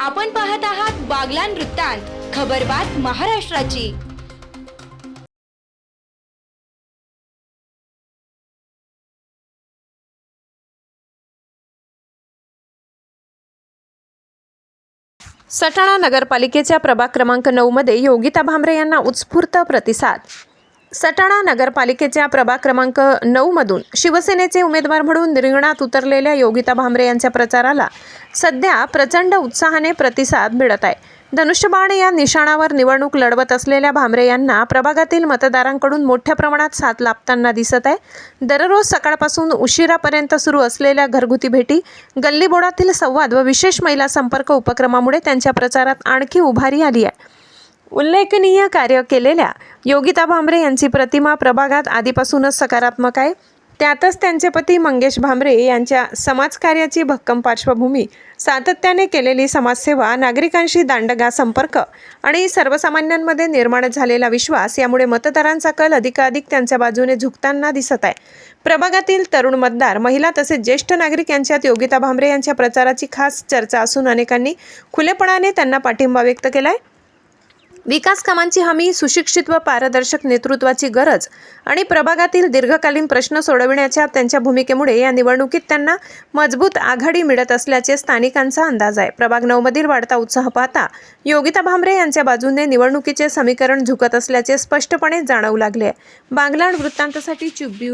आपण पाहत आहात बागलान वृत्तांत खबरबात महाराष्ट्राची. सटाणा नगरपालिकेच्या प्रभाग क्रमांक नऊमध्ये योगिता भांबरे यांना उत्स्फूर्त प्रतिसाद. सटाणा नगरपालिकेच्या प्रभाग क्रमांक नऊमधून शिवसेनेचे उमेदवार म्हणून रिंगणात उतरलेल्या योगिता भांबरे यांच्या प्रचाराला सध्या प्रचंड उत्साहाने प्रतिसाद मिळत आहे. धनुष्यबाण या निशाणावर निवडणूक लढवत असलेल्या भांबरे यांना प्रभागातील मतदारांकडून मोठ्या प्रमाणात साथ लाभताना दिसत आहे. दररोज सकाळपासून उशिरापर्यंत सुरू असलेल्या घरगुती भेटी गल्लीबोळातील संवाद व विशेष महिला संपर्क उपक्रमामुळे त्यांच्या प्रचारात आणखी उभारी आली आहे. उल्लेखनीय कार्य केलेल्या योगिता भांबरे यांची प्रतिमा प्रभागात आधीपासूनच सकारात्मक आहे. त्यातच त्यांचे पती मंगेश भांबरे यांच्या समाजकार्याची भक्कम पार्श्वभूमी सातत्याने केलेली समाजसेवा नागरिकांशी दांडगा संपर्क आणि सर्वसामान्यांमध्ये निर्माण झालेला विश्वास यामुळे मतदारांचा कल अधिकाधिक त्यांच्या बाजूने झुकताना दिसत आहे. प्रभागातील तरुण मतदार महिला तसेच ज्येष्ठ नागरिक यांच्यात योगिता भांबरे यांच्या प्रचाराची खास चर्चा असून अनेकांनी खुलेपणाने त्यांना पाठिंबा व्यक्त केला आहे विकास कामांची हमी सुशिक्षित व पारदर्शक नेतृत्वाची गरज आणि प्रभागातील दीर्घकालीन प्रश्न सोडविण्याच्या त्यांच्या भूमिकेमुळे या निवडणुकीत त्यांना मजबूत आघाडी मिळत असल्याचे स्थानिकांचा अंदाज आहे. प्रभाग नऊमधील वाढता उत्साह पाहता योगिता भांबरे यांच्या बाजूने निवडणुकीचे समीकरण झुकत असल्याचे स्पष्टपणे जाणवू लागले आहे. वृत्तांतासाठी चुब्यू